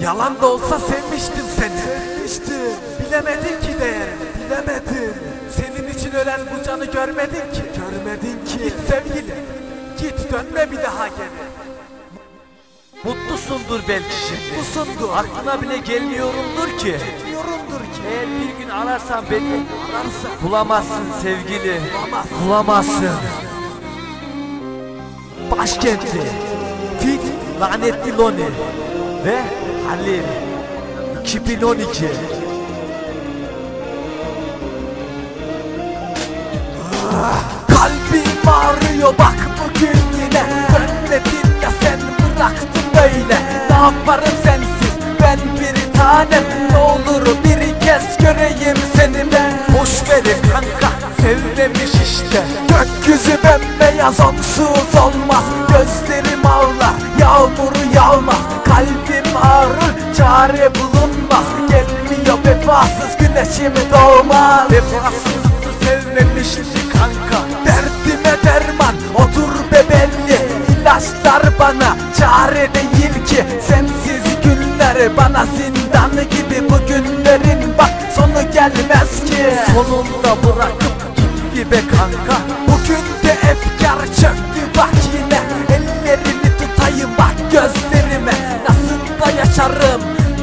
Yalan da olsa sevmiştim seni. Sevmiştim. Bilemedin ki değerini Bilemedin. Senin için ölen bu canı görmedin ki. Görmedin ki. Git sevgilim Git dönme bir daha geri. Mutlusundur belki şimdi. Mutlusundur. Aklına bile gelmiyorumdur ki. Gelmiyorumdur ki. Eğer bir gün ararsan beni Ararsan. Bulamazsın sevgili. Bulamazsın. Bulamazsın. Başkenti. Fit Lanetli Loni. Ve Halil 2012 Kalbim ağrıyor bak bugün yine. Dönmedin ya sen bıraktın böyle. Ne yaparım sensiz ben bir tanem. Ne olur bir kez göreyim seni ben Boş verin kanka sevmemiş işte. Gökyüzü bembeyaz onsuz olmaz vefasız güneşim doğmaz Vefasız sevmemişti kanka. Derdime derman otur be belli İlaçlar bana çare değil ki. Sensiz günler bana zindan gibi. Bu günlerin bak sonu gelmez ki. Sonunda bırakıp gitti be kanka. Bugün de efkar çöktü bak yine. Ellerini tutayım bak gözlerime. Nasıl da yaşarım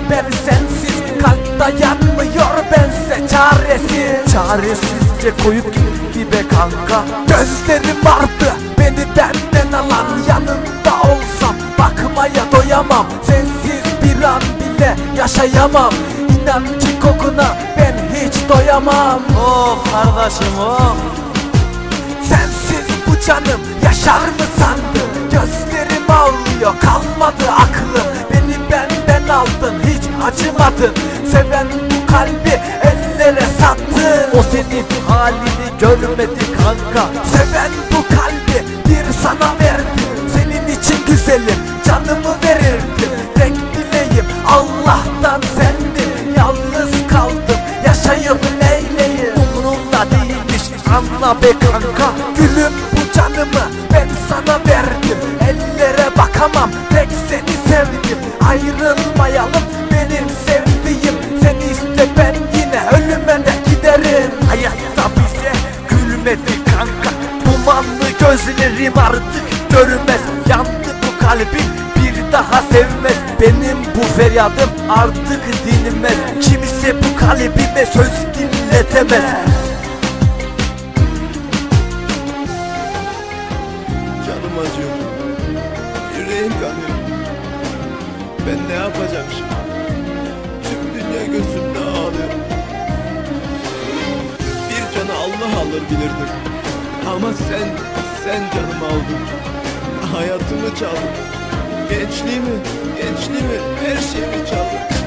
ben sensiz Kalp dayanmıyor bense çaresiz. Çaresizce koyup gitti be kanka. Gözlerim vardı beni benden alan Yanında olsam. Bakmaya doyamam Sensiz bir an bile yaşayamam. İnan ki kokuna ben hiç doyamam. Of kardeşim of. Sensiz bu canım yaşar mı sandın Gözlerim ağlıyor kalmadı aklım acımadın. Seven bu kalbi ellere sattın. O senin halini görmedi kanka. Seven bu kalbi bir sana verdi Senin için güzelim canımı verirdim. Tek dileğim Allah'tan sendin. Yalnız kaldım yaşayıp neyleyim? Umurumda değilmiş anla be kanka. Gülüm bu canımı ben sana verdim. Ellere bakamam tek seni sevdim. Ayrılmayalım Dumanlı gözlerim artık görmez Yandı bu kalbim bir daha sevmez Benim bu feryadım artık dinmez Kimse bu kalbime söz dinletemez Canım acıyor. Yüreğim kanıyor. Ben ne yapacağım şimdi? Tüm dünya gözümde ağlıyor. Bir canı Allah alır bilirdim. Ama sen, sen canımı aldın. Hayatımı çaldın. Gençliğimi, gençliğimi, her şeyimi çaldın.